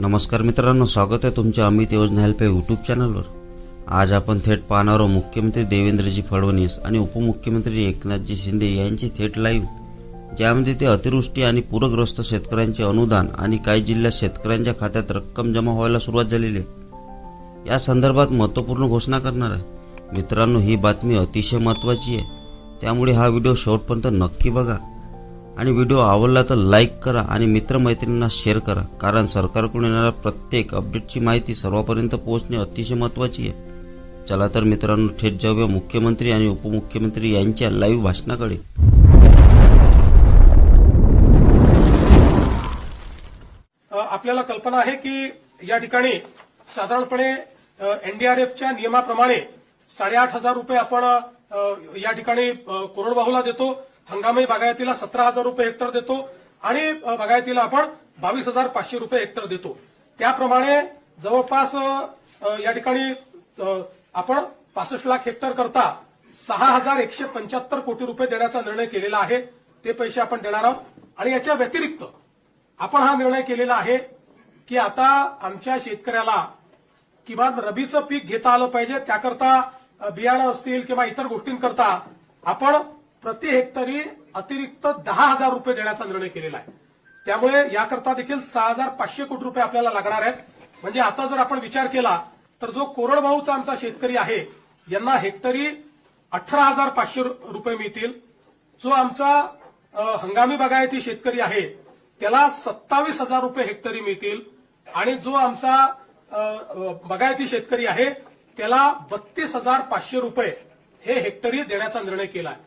नमस्कार मित्रांनो स्वागत आहे तुमच्या अमित योजना हेल्प या यूट्यूब चॅनलवर आज आपण थेट पाहणार आहोत मुख्यमंत्री देवेंद्रजी फडणवीस आणि उपमुख्यमंत्री एकनाथजी शिंदे यांची थेट लाईव्ह ज्यामध्ये ते अतिवृष्टी आणि पूरग्रस्त शेतकऱ्यांचे अनुदान आणि काही जिल्ह्यात शेतकऱ्यांच्या खात्यात रक्कम जमा व्हायला सुरुवात झालेली आहे. या संदर्भात महत्त्वपूर्ण घोषणा करणार आहे. मित्रांनो ही बातमी अतिशय महत्त्वाची आहे. त्यामुळे हा व्हिडिओ शेवटपर्यंत नक्की बघा. आणि व्हिडिओ आवडला तर लाईक करा आणि मित्रमैत्रिणींना शेअर करा. कारण सरकारकडून येणाऱ्या प्रत्येक अपडेटची माहिती सर्वांपर्यंत पोहोचणे अतिशय महत्त्वाची आहे. चला तर मित्रांनो थेट जाऊया मुख्यमंत्री आणि उपमुख्यमंत्री यांच्या लाईव्ह भाषणाकडे. आपल्याला कल्पना आहे की या ठिकाणी साधारणपणे एनडीआरएफच्या नियमाप्रमाणे साडेआठ हजार रुपये आपण या ठिकाणी कोरोडबाहूला देतो. हंगामी बागायतीला सतरा हजार रुपये हेक्टर देतो आणि बागायतीला आपण बावीस हजार पाचशे रुपये हेक्टर देतो. त्याप्रमाणे जवळपास या ठिकाणी आपण पासष्ट लाख हेक्टर करता सहा हजार एकशे पंच्याहत्तर कोटी रुपये देण्याचा निर्णय केलेला आहे. ते पैसे आपण देणार आहोत. आणि याच्या व्यतिरिक्त आपण हा निर्णय केलेला आहे की आता आमच्या शेतकऱ्याला किमान रबीचं पीक घेता आलं पाहिजे. त्याकरता बियाणं असतील किंवा इतर गोष्टींकरता आपण प्रति हेक्टरी अतिरिक्त दहा हजार रुपये देण्याचा निर्णय केलेला आहे. त्यामुळे याकरता देखील सहा हजार पाचशे कोटी रुपये आपल्याला लागणार आहेत. म्हणजे आता जर आपण विचार केला तर जो कोरडभाऊचा आमचा शेतकरी आहे यांना हेक्टरी अठरा हजार पाचशे रुपये मिळतील. जो आमचा हंगामी बागायती शेतकरी आहे त्याला सत्तावीस हजार रुपये हेक्टरी मिळतील. आणि जो आमचा बागायती शेतकरी आहे त्याला बत्तीस हजार पाचशे रुपये हे हेक्टरी देण्याचा निर्णय केला आहे.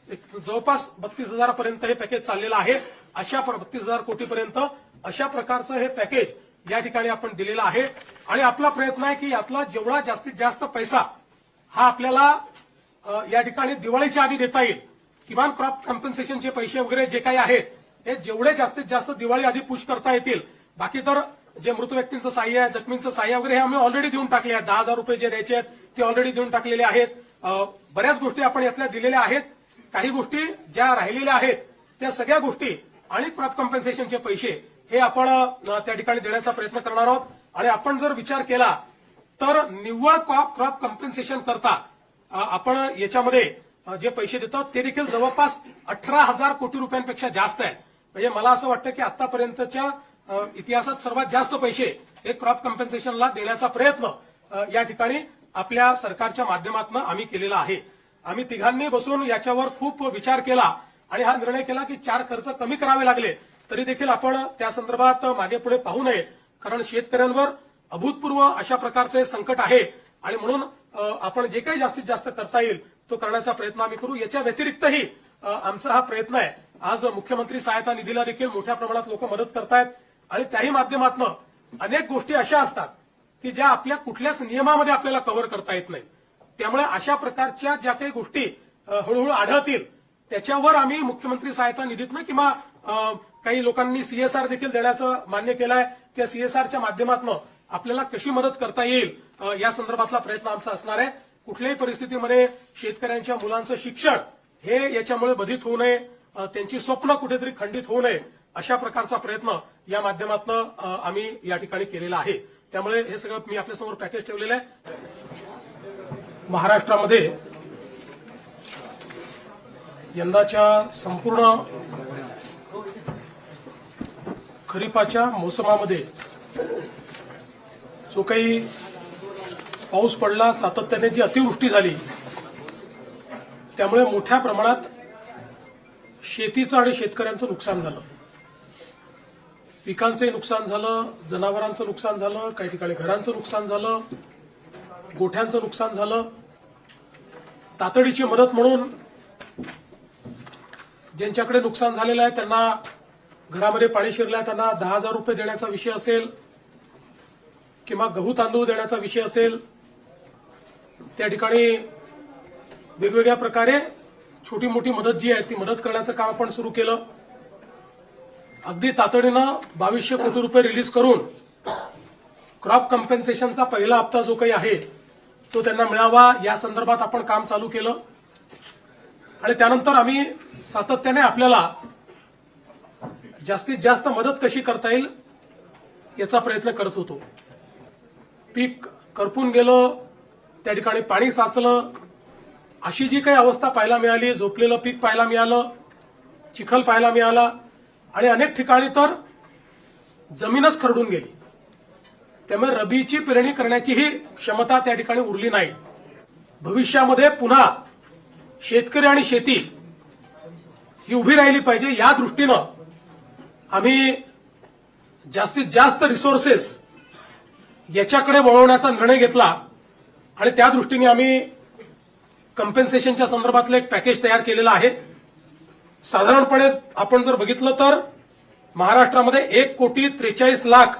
जवळपास बत्तीस हजारापर्यंत हे पॅकेज चाललेलं आहे. अशा बत्तीस हजार कोटीपर्यंत अशा प्रकारचं हे पॅकेज या ठिकाणी आपण दिलेलं आहे. आणि आपला प्रयत्न आहे की यातला जेवढा जास्तीत जास्त पैसा हा आपल्याला या ठिकाणी दिवाळीच्या आधी देता येईल किमान क्रॉप कॉम्पन्सेशनचे पैसे वगैरे जे काही आहेत हे जेवढे जास्तीत जास्त दिवाळी आधी पुश करता येतील. बाकी तर जे मृत व्यक्तींचं सहाय्य आहे जखमींचं सहाय्य वगैरे हे आम्ही ऑलरेडी देऊन टाकले आहेत. दहा हजार रुपये जे द्यायचे आहेत ते ऑलरेडी देऊन टाकलेले आहेत. बऱ्याच गोष्टी आपण यातल्या दिलेल्या आहेत. काही गोष्टी ज्या राहिलेल्या आहेत त्या सगळ्या गोष्टी आणि क्रॉप कॉम्पन्सेशनचे पैसे हे आपण त्या ठिकाणी देण्याचा प्रयत्न करणार आहोत. आणि आपण जर विचार केला तर निव्वळ क्रॉप क्रॉप कॉम्पन्सेशन करता आपण याच्यामध्ये जे पैसे देतो ते देखील जवळपास अठरा हजार कोटी रुपयांपेक्षा जास्त आहे. म्हणजे मला असं वाटतं की आतापर्यंतच्या इतिहासात सर्वात जास्त पैसे हे क्रॉप कॉम्पन्सेशनला देण्याचा प्रयत्न या ठिकाणी आपल्या सरकारच्या माध्यमातून आम्ही केलेला आहे. आम्ही तिघांनी बसून याच्यावर खूप विचार केला आणि हा निर्णय केला की चार खर्च कमी करावे लागले. तरी देखील आपण त्या संदर्भात मागे पुढे पाहू नये. कारण शेतकऱ्यांवर अभूतपूर्व अशा प्रकारचं संकट आहे. आणि म्हणून आपण जे काही जास्तीत जास्त करता येईल तो करण्याचा प्रयत्न आम्ही करू. याच्या व्यतिरिक्तही आमचा हा प्रयत्न आहे. आज मुख्यमंत्री सहायता निधीला देखील मोठ्या प्रमाणात लोक मदत करतायत. आणि त्याही माध्यमातून अनेक गोष्टी अशा असतात की ज्या आपल्या कुठल्याच नियमामध्ये आपल्याला कव्हर करता येत नाही त्यामुळे अशा प्रकारच्या ज्या काही गोष्टी हळूहळू आढळतील त्याच्यावर आम्ही मुख्यमंत्री सहायता निधीतनं किंवा काही लोकांनी सीएसआर देखील देण्याचं मान्य केलं आहे त्या सीएसआरच्या माध्यमातून आपल्याला कशी मदत करता येईल या संदर्भातला प्रयत्न आमचा असणार आहे. कुठल्याही परिस्थितीमध्ये शेतकऱ्यांच्या मुलांचं शिक्षण हे याच्यामुळे बधित होऊ नये त्यांची स्वप्न कुठेतरी खंडित होऊ नये अशा प्रकारचा प्रयत्न या माध्यमातून आम्ही या ठिकाणी केलेला आहे. त्यामुळे हे सगळं मी आपल्यासमोर पॅकेज ठेवलेलं आहे. महाराष्ट्रामध्ये यंदाच्या संपूर्ण खरीपाच्या मोसमामध्ये जो काही पाऊस पडला सातत्याने जी अतिवृष्टी झाली त्यामुळे मोठ्या प्रमाणात शेतीचं आणि शेतकऱ्यांचं नुकसान झालं. पिकांचंही नुकसान झालं जनावरांचं नुकसान झालं काही ठिकाणी घरांचं नुकसान झालं गोठ्यांचं नुकसान झालं. तातडीची मदत म्हणून ज्यांच्याकडे नुकसान झालेलं आहे त्यांना घरामध्ये पाणी शिरलं त्यांना दहा हजार रुपये देण्याचा विषय असेल किंवा गहू तांदूळ देण्याचा विषय असेल त्या ठिकाणी वेगवेगळ्या प्रकारे छोटी मोठी मदत जी आहे ती मदत करण्याचं काम आपण सुरू केलं. अगदी तातडीनं बावीसशे कोटी रुपये रिलीज करून क्रॉप कम्पेन्सेशनचा पहिला हप्ता जो काही आहे तो त्यांना मिळावा या संदर्भात आपण काम चालू केलं. आणि त्यानंतर आम्ही सातत्याने आपल्याला जास्तीत जास्त मदत कशी करता येईल याचा प्रयत्न करत होतो. पीक करपून गेलं त्या ठिकाणी पाणी साचलं. अशी जी काही अवस्था पाहायला मिळाली झोपलेलं पीक पाहायला मिळालं चिखल पाहायला मिळाला आणि अनेक ठिकाणी तर जमीनच खरडून गेली. त्यामुळे रबीची पेरणी करण्याचीही क्षमता त्या ठिकाणी उरली नाही. भविष्यामध्ये पुन्हा शेतकरी आणि शेती ही उभी राहिली पाहिजे या दृष्टीनं आम्ही जास्तीत जास्त रिसोर्सेस याच्याकडे वळवण्याचा निर्णय घेतला आणि त्या दृष्टीने आम्ही कम्पेन्सेशनच्या संदर्भातलं एक पॅकेज तयार केलेलं आहे. साधारणपणे आपण जर बघितलं तर महाराष्ट्रामध्ये एक कोटी त्रेचाळीस लाख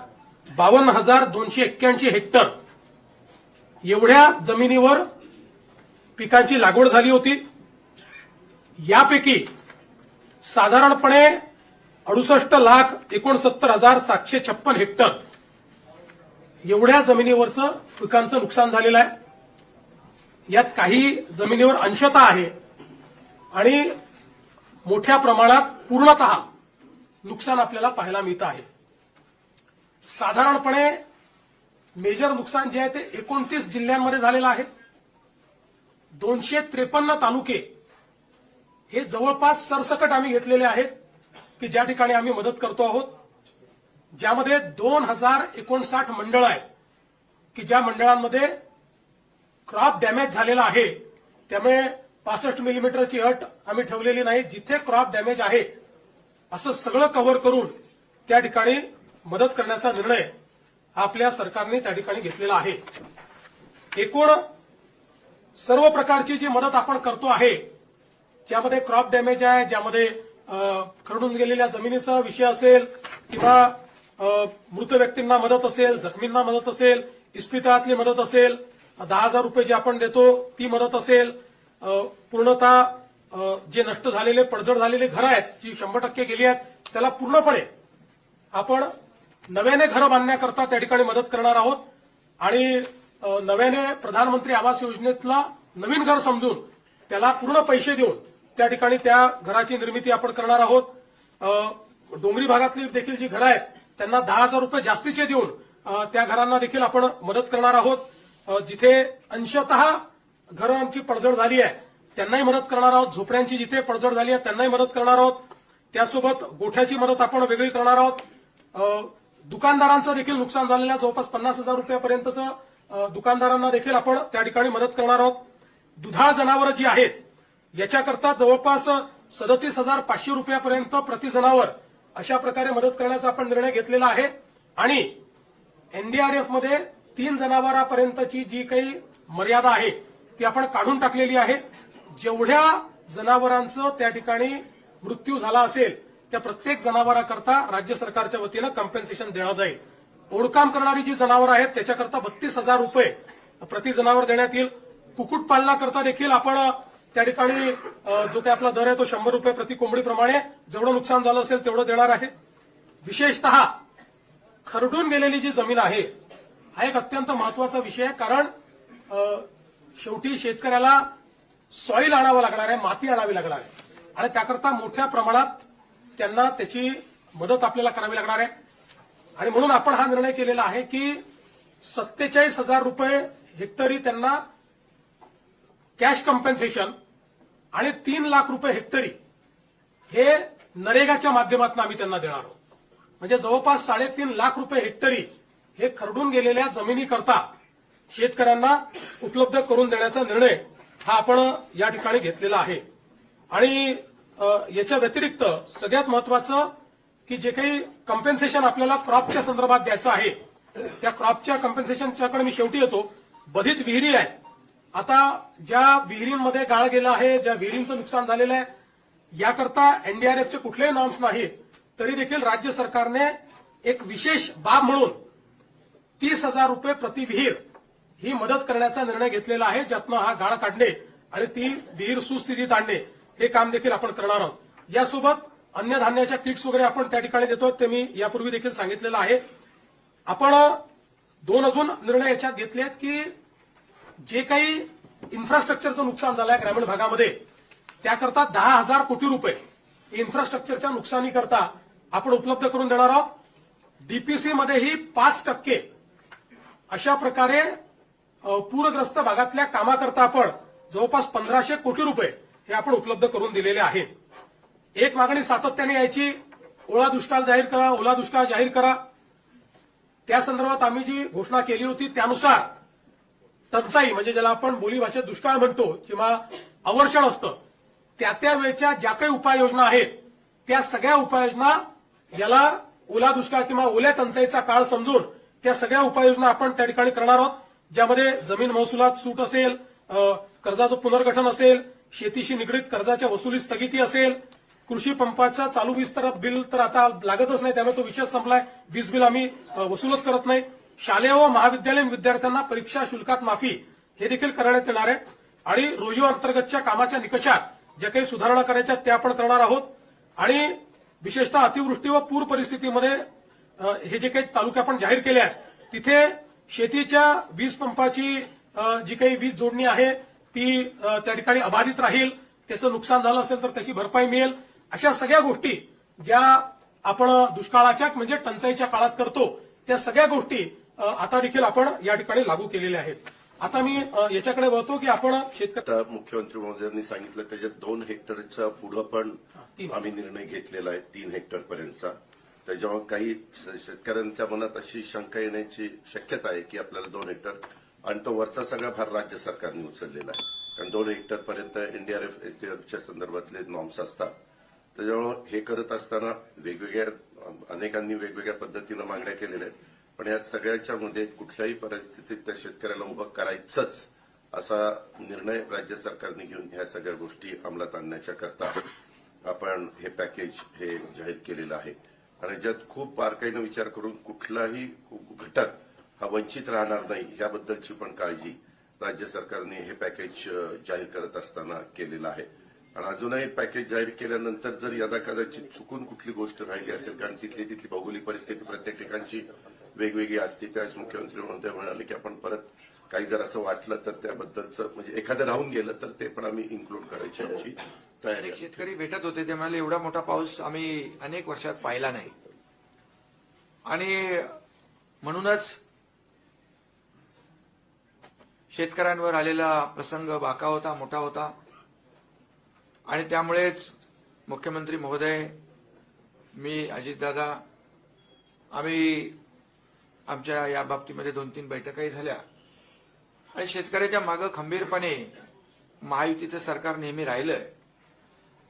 बावन्न हजार दोनशे एक्क्याऐंशी हेक्टर एवढ्या जमिनीवर पिकांची लागवड झाली होती. यापैकी साधारणपणे अडुसष्ट लाख एकोणसत्तर हजार सातशे छप्पन हेक्टर एवढ्या जमिनीवरचं पिकांचं नुकसान झालेलं आहे. यात काही जमिनीवर अंशता आहे आणि मोठ्या प्रमाणात पूर्णत नुकसान आपल्याला पाहायला मिळतं आहे. साधारणपणे मेजर नुकसान जे आहे ते एकोणतीस जिल्ह्यांमध्ये झालेलं आहे. दोनशे त्रेपन्न तालुके हे जवळपास सरसकट आम्ही घेतलेले आहेत की ज्या ठिकाणी आम्ही मदत करतो आहोत. ज्यामध्ये दोन हजार एकोणसाठ मंडळ आहेत की ज्या मंडळांमध्ये क्रॉप डॅमेज झालेला आहे. त्यामुळे पासष्ट मिलीमीटरची अट आम्ही ठेवलेली नाही. जिथे क्रॉप डॅमेज आहे असं सगळं कव्हर करून त्या ठिकाणी मदत करण्याचा निर्णय आपल्या सरकारने त्या ठिकाणी घेतलेला आहे. एकूण सर्व प्रकारची जी मदत आपण करतो आहे ज्यामध्ये क्रॉप डॅमेज आहे ज्यामध्ये खरडून गेलेल्या जमिनीचा विषय असेल किंवा मृत व्यक्तींना मदत असेल जखमींना मदत असेल इस्पितळातली मदत असेल दहा हजार रुपये जे आपण देतो ती मदत असेल पूर्णतः जे नष्ट झालेले पडझड झालेले घरं आहेत जी शंभर टक्के गेली आहेत त्याला पूर्णपणे आपण नव्याने घरं बांधण्याकरता त्या ठिकाणी मदत करणार आहोत. आणि नव्याने प्रधानमंत्री आवास योजनेतला नवीन घर समजून त्याला पूर्ण पैसे देऊन त्या ठिकाणी त्या घराची निर्मिती आपण करणार आहोत. डोंगरी भागातली देखील जी घरं आहेत त्यांना दहा हजार रुपये जास्तीचे देऊन त्या घरांना देखील आपण मदत करणार आहोत. जिथे जिथे अंशतः आमची पडझड झाली आहे त्यांनाही मदत करणार आहोत. झोपड्यांची जिथे पडझड झाली आहे त्यांनाही मदत करणार आहोत. त्यासोबत गोठ्याची मदत आपण वेगळी करणार आहोत. दुकानदारांचं देखील नुकसान झालेलं आहे. जवळपास पन्नास हजार रुपयापर्यंतचं दुकानदारांना देखील आपण त्या ठिकाणी मदत करणार आहोत. दुधाळ जनावरं जी आहेत याच्याकरता जवळपास सदतीस हजार पाचशे रुपयापर्यंत प्रति जनावर अशा प्रकारे मदत करण्याचा आपण निर्णय घेतलेला आहे. आणि एनडीआरएफमध्ये तीन जनावरांपर्यंतची जी काही मर्यादा आहे ती आपण काढून टाकलेली आहे. जेवढ्या जनावरांचं त्या ठिकाणी मृत्यू झाला असेल त्या प्रत्येक जनावराकरता राज्य सरकारच्या वतीनं कम्पेन्सेशन देण्यात जाईल ओढकाम करणारी जी जनावरं आहेत त्याच्याकरता बत्तीस हजार रुपये प्रति जनावर देण्यात येईल. कुक्कुटपालनाकरता देखील आपण त्या ठिकाणी जो काही आपला दर आहे तो शंभर रुपये प्रति कोंबडीप्रमाणे जेवढं नुकसान झालं असेल तेवढं देणार आहे. विशेषतः खरडून गेलेली जी जमीन आहे हा एक अत्यंत महत्त्वाचा विषय आहे कारण शेवटी शेतकऱ्याला सॉईल आणावं लागणार आहे माती आणावी लागणार आहे. आणि त्याकरता मोठ्या प्रमाणात त्यांना त्याची मदत आपल्याला करावी लागणार आहे. आणि म्हणून आपण हा निर्णय केलेला आहे की सत्तेचाळीस हजार रुपये हेक्टरी त्यांना कॅश कम्पेन्सेशन आणि तीन लाख रुपये हेक्टरी हे नरेगाच्या माध्यमातून आम्ही त्यांना देणार आहोत. म्हणजे जवळपास साडेतीन लाख रुपये हेक्टरी हे खरडून गेलेल्या जमिनीकरता शेतकऱ्यांना उपलब्ध करून देण्याचा निर्णय हा आपण या ठिकाणी घेतलेला आहे. आणि याच्या व्यतिरिक्त सगळ्यात महत्वाचं की जे काही कम्पेन्सेशन आपल्याला क्रॉपच्या संदर्भात द्यायचं आहे त्या क्रॉपच्या कम्पेन्सेशनच्याकडे मी शेवटी येतो. बधित विहिरी आहे. आता ज्या विहिरींमध्ये गाळ गेला आहे ज्या विहिरींचं नुकसान झालेलं आहे याकरता एनडीआरएफचे कुठलेही नॉर्म्स नाहीत तरी देखील राज्य सरकारने एक विशेष बाब म्हणून तीस हजार रुपये प्रति विहीर ही मदत करण्याचा निर्णय घेतलेला आहे ज्यातनं हा गाळ काढणे आणि ती विहीर सुस्थितीत आणणे. हे काम देखील आपण करणार आहोत. यासोबत अन्नधान्याच्या किट्स वगैरे आपण त्या ठिकाणी देतो ते मी यापूर्वी देखील सांगितलेलं आहे. आपण दोन अजून निर्णय याच्यात घेतले आहेत की जे काही इन्फ्रास्ट्रक्चरचं नुकसान झालंय ग्रामीण भागामध्ये त्याकरता दहा हजार कोटी रुपये इन्फ्रास्ट्रक्चरच्या नुकसानीकरता आपण उपलब्ध करून देणार आहोत. डीपीसीमध्येही पाच टक्के अशा प्रकारे पूरग्रस्त भागातल्या कामाकरता आपण जवळपास पंधराशे कोटी रुपये हे आपण उपलब्ध करून दिलेले आहेत. एक मागणी सातत्याने यायची ओला दुष्काळ जाहीर करा ओला दुष्काळ जाहीर करा. त्या संदर्भात आम्ही जी घोषणा केली होती त्यानुसार टंचाई म्हणजे ज्याला आपण बोलीभाषेत दुष्काळ म्हणतो किंवा अवर्षण असतं त्या त्या वेळच्या ज्या काही उपाययोजना आहेत त्या सगळ्या उपाययोजना याला ओला दुष्काळ किंवा ओल्या टंचाईचा काळ समजून त्या सगळ्या उपाययोजना आपण त्या ठिकाणी करणार आहोत ज्यामध्ये जमीन महसुलात सूट असेल कर्जाचं पुनर्गठन असेल शेतीशी निगडीत कर्जाच्या वसुली स्थगिती असेल कृषी पंपाच्या चालू वीज तर बिल तर आता लागतच नाही त्यामुळे तो विषय संपलाय. वीज बिल आम्ही वसूलच करत नाही. शालेय व महाविद्यालयीन विद्यार्थ्यांना परीक्षा शुल्कात माफी हे देखील करण्यात येणार आहे. आणि रोयो अंतर्गतच्या कामाच्या निकषात ज्या काही सुधारणा करायच्या त्या आपण करणार आहोत. आणि विशेषतः अतिवृष्टी व पूर परिस्थितीमध्ये हे जे काही तालुके आपण जाहीर केले आहेत तिथे शेतीच्या वीज पंपाची जी काही वीज जोडणी आहे ती त्या ठिकाणी अबाधित राहील त्याचं नुकसान झालं असेल तर त्याची भरपाई मिळेल. अशा सगळ्या गोष्टी ज्या आपण दुष्काळाच्या म्हणजे टंचाईच्या काळात करतो त्या सगळ्या गोष्टी आता देखील आपण या ठिकाणी लागू केलेल्या आहेत. आता मी याच्याकडे वळतो की आपण शेतकरी मुख्यमंत्री महोदयांनी सांगितलं त्याच्यात दोन हेक्टरच्या पुढं पण. आम्ही निर्णय घेतलेला आहे तीन हेक्टर पर्यंतचा. त्याच्यामुळे काही शेतकऱ्यांच्या मनात अशी शंका येण्याची शक्यता आहे की आपल्याला दोन हेक्टर आणि तो वरचा सगळा भार राज्य सरकारने उचललेला आहे. कारण दोन हेक्टर पर्यंत एनडीआरएफ एसडीआरएफच्या संदर्भातले नॉर्म्स असतात. त्याच्यामुळं हे करत असताना वेगवेगळ्या अनेकांनी वेगवेगळ्या पद्धतीनं मागण्या केलेल्या आहेत. पण या सगळ्याच्या मध्ये कुठल्याही परिस्थितीत त्या शेतकऱ्याला उभं करायचंच असा निर्णय राज्य सरकारने घेऊन ह्या सगळ्या गोष्टी अंमलात आणण्याच्या करता आपण हे पॅकेज हे जाहीर केलेलं आहे. आणि ज्यात खूप बारकाईनं विचार करून कुठलाही घटक हा वंचित राहणार नाही याबद्दलची पण काळजी राज्य सरकारने हे पॅकेज जाहीर करत असताना केलेलं आहे आणि अजूनही पॅकेज जाहीर केल्यानंतर जर यदा कदाचित चुकून कुठली गोष्ट राहिली असेल कारण तिथली तिथली भौगोलिक परिस्थिती प्रत्येक ठिकाणची वेगवेगळी असते त्यावेळेस मुख्यमंत्री महोदय म्हणाले की आपण परत काही जर असं वाटलं तर त्याबद्दलचं म्हणजे एखादं राहून गेलं तर ते पण आम्ही इन्क्लूड करायची आमची तयारी. शेतकरी भेटत होते ते म्हणाले एवढा मोठा पाऊस आम्ही अनेक वर्षात पाहिला नाही आणि म्हणूनच शेतकऱ्यांवर आलेला प्रसंग बाका होता मोठा होता. आणि त्यामुळेच मुख्यमंत्री महोदय मी अजितदादा आम्ही आमच्या या बाबतीमध्ये दोन तीन बैठकाही झाल्या. आणि शेतकऱ्याच्या मागं खंबीरपणे महायुतीचं सरकार नेहमी राहिलंय.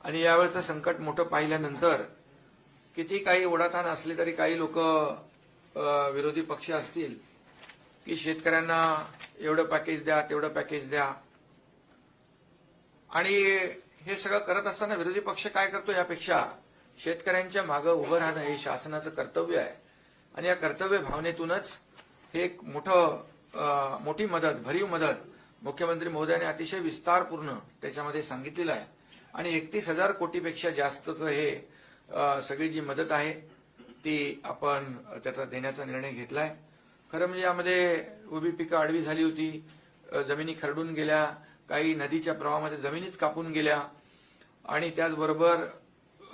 आणि यावेळचं संकट मोठं पाहिल्यानंतर किती काही ओढाताण असले तरी काही लोक विरोधी पक्ष असतील की शेतकऱ्यांना एवढं पॅकेज द्या तेवढं पॅकेज द्या. आणि हे सगळं करत असताना विरोधी पक्ष काय करतो यापेक्षा शेतकऱ्यांच्या मागं उभं राहणं हे शासनाचं कर्तव्य आहे. आणि या कर्तव्य भावनेतूनच हे एक मोठं मोठी मदत भरीव मदत मुख्यमंत्री महोदयाने अतिशय विस्तारपूर्ण त्याच्यामध्ये सांगितलेलं आहे. आणि एकतीस हजार कोटीपेक्षा जास्तचं हे सगळी जी मदत आहे ती आपण त्याचा देण्याचा निर्णय घेतला आहे खरं म्हणजे यामध्ये उभी पिकं आडवी झाली होती. जमिनी खरडून गेल्या. काही नदीच्या प्रवाहामध्ये जमिनीच कापून गेल्या. आणि त्याचबरोबर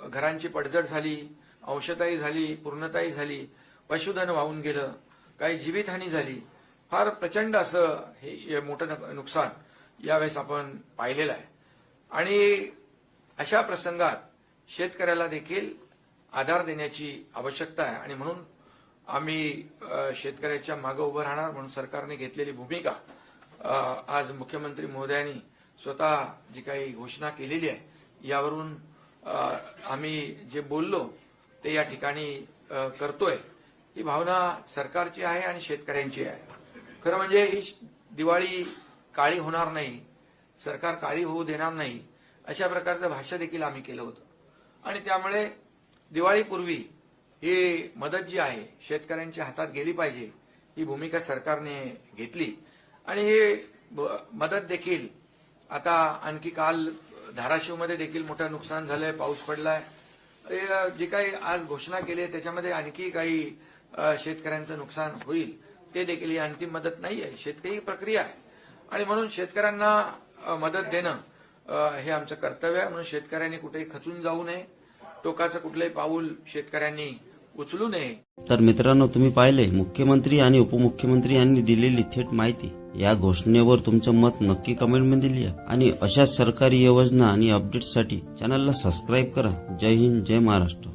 घरांची पडझड झाली अंशताई झाली पूर्णताई झाली पशुधन वाहून गेलं काही जीवितहानी झाली. फार प्रचंड असं हे मोठं नुकसान यावेळेस आपण पाहिलेलं आहे. आणि अशा प्रसंगात शेतकऱ्याला देखील आधार देण्याची आवश्यकता आहे. आणि म्हणून आम्ही शेतकऱ्याच्या मागे उभं राहणार म्हणून सरकारने घेतलेली भूमिका आज मुख्यमंत्री महोदयांनी स्वतः जी काही घोषणा केलेली आहे यावरून आम्ही जे बोललो ते या ठिकाणी करतोय. ही भावना सरकारची आहे आणि शेतकऱ्यांची आहे. खरं म्हणजे ही दिवाळी काळी होणार नाही सरकार काळी होऊ देणार नाही अशा प्रकारचं भाष्य देखील आम्ही केलं होतं. आणि त्यामुळे दिवाळीपूर्वी ही मदत जी आहे शेतकऱ्यांच्या हातात गेली पाहिजे ही भूमिका सरकारने घेतली. आणि ही ब- मदत देखील आता आणखी काल धाराशिवमध्ये देखील मोठं नुकसान झालंय पाऊस पडलाय. जे काही आज घोषणा केली आहे त्याच्यामध्ये आणखी काही शेतकऱ्यांचं नुकसान होईल ते देखील ही अंतिम मदत नाही आहे. शेतकरी प्रक्रिया आहे. आणि म्हणून शेतकऱ्यांना मदत देणं हे आमचं कर्तव्य आहे. म्हणून शेतकऱ्यांनी कुठेही खचून जाऊ नये. टोकाचं कुठलंही पाऊल शेतकऱ्यांनी उचलू नये. तर मित्रांनो तुम्ही पाहिले मुख्यमंत्री आणि उपमुख्यमंत्री यांनी दिलेली थेट माहिती. या घोषणेवर तुमचं मत नक्की कमेंटमध्ये लिहा. आणि अशाच सरकारी योजना आणि अपडेट्ससाठी चॅनलला सबस्क्राईब करा. जय हिंद जय महाराष्ट्र.